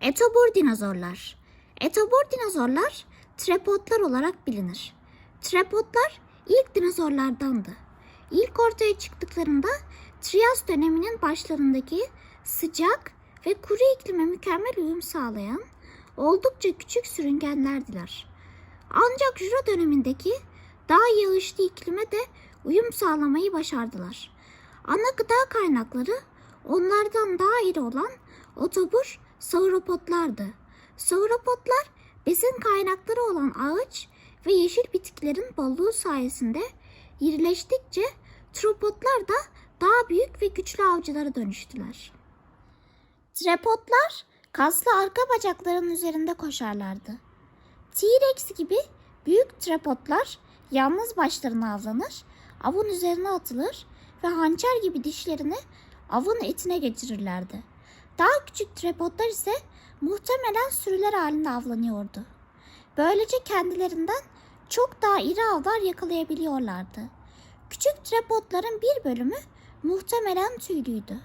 Etobur dinozorlar. Etobur dinozorlar trapodlar olarak bilinir. Trapodlar ilk dinozorlardandı. İlk ortaya çıktıklarında Trias döneminin başlarındaki sıcak ve kuru iklime mükemmel uyum sağlayan oldukça küçük sürüngenlerdiler. Ancak Jura dönemindeki daha yağışlı iklime de uyum sağlamayı başardılar. Ana gıda kaynakları onlardan daha iri olan otobur sauropodlardı. Sauropodlar besin kaynakları olan ağaç ve yeşil bitkilerin bolluğu sayesinde irileştikçe tropodlar da daha büyük ve güçlü avcılara dönüştüler. Trapodlar kaslı arka bacakların üzerinde koşarlardı. T-Rex gibi büyük trapodlar yalnız başlarına avlanır, avın üzerine atılır ve hançer gibi dişlerini avın etine geçirirlerdi. Daha küçük trapodlar ise muhtemelen sürüler halinde avlanıyordu. Böylece kendilerinden çok daha iri avlar yakalayabiliyorlardı. Küçük trapodların bir bölümü muhtemelen tüylüydü.